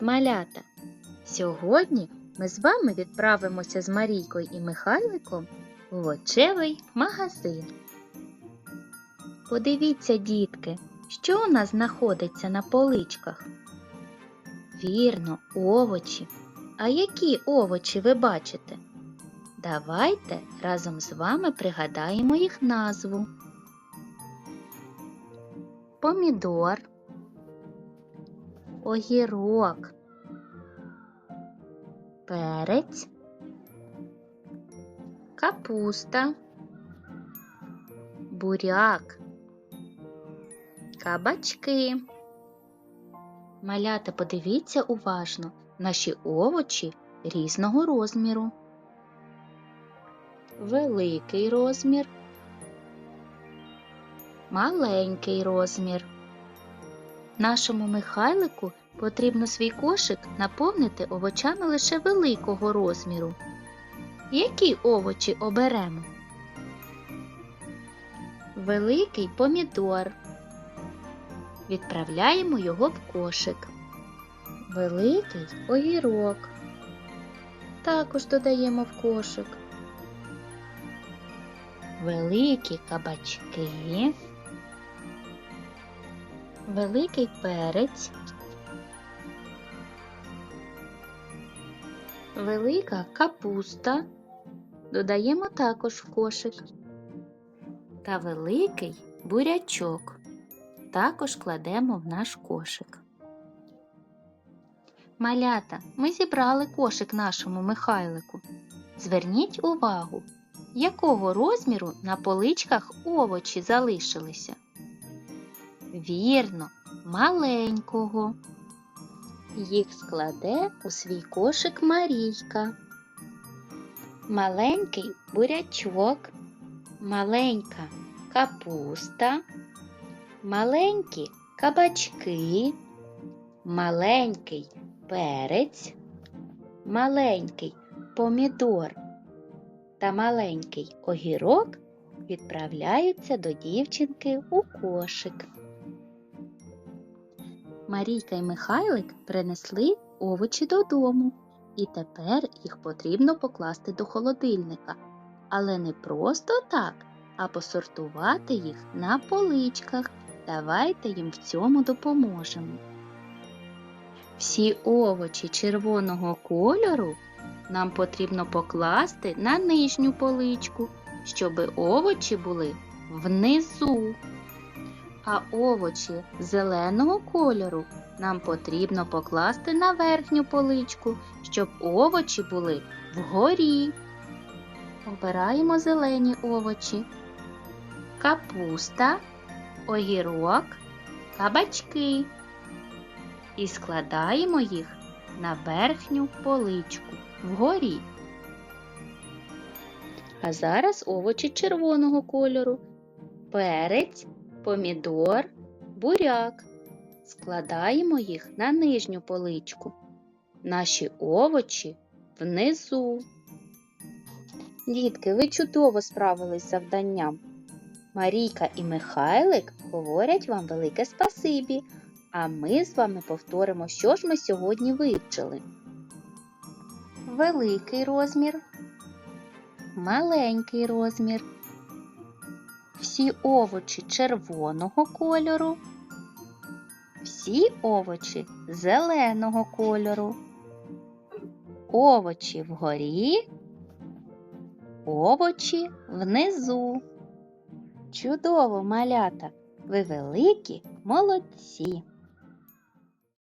малята! Сьогодні ми з вами відправимося з Марійкою і Михайликом у овочевий магазин. Подивіться, дітки, що у нас знаходиться на поличках? Вірно, овочі. А які овочі ви бачите? Давайте разом з вами пригадаємо їх назву. Помідор, огірок, перець, капуста, буряк, кабачки. Малята, подивіться уважно, наші овочі різного розміру. Великий розмір, маленький розмір. Нашому Михайлику потрібно свій кошик наповнити овочами лише великого розміру. Які овочі оберемо? Великий помідор. Відправляємо його в кошик. Великий огірок. Також додаємо в кошик. Великі кабачки. Великий перець. Велика капуста. Додаємо також в кошик. Та великий бурячок. Також кладемо в наш кошик. Малята, ми зібрали кошик нашому Михайлику. Зверніть увагу, якого розміру на поличках овочі залишилися. Вірно, маленького. Їх складе у свій кошик Марійка. Маленький бурячок, маленька капуста, маленькі кабачки, маленький перець, маленький помідор та маленький огірок відправляються до дівчинки у кошик. Марійка і Михайлик принесли овочі додому, і тепер їх потрібно покласти до холодильника. Але не просто так, а посортувати їх на поличках. Давайте їм в цьому допоможемо. Всі овочі червоного кольору нам потрібно покласти на нижню поличку, щоб овочі були внизу. А овочі зеленого кольору нам потрібно покласти на верхню поличку, щоб овочі були вгорі. Обираємо зелені овочі, капуста, огірок, кабачки і складаємо їх на верхню поличку вгорі. А зараз овочі червоного кольору, перець, помідор, буряк. Складаємо їх на нижню поличку. Наші овочі внизу. Дітки, ви чудово справились з завданням. Марійка і Михайлик говорять вам велике спасибі, а ми з вами повторимо, що ж ми сьогодні вивчили. Великий розмір, маленький розмір, всі овочі червоного кольору, всі овочі зеленого кольору, овочі вгорі, овочі внизу. Чудово, малята! Ви великі молодці!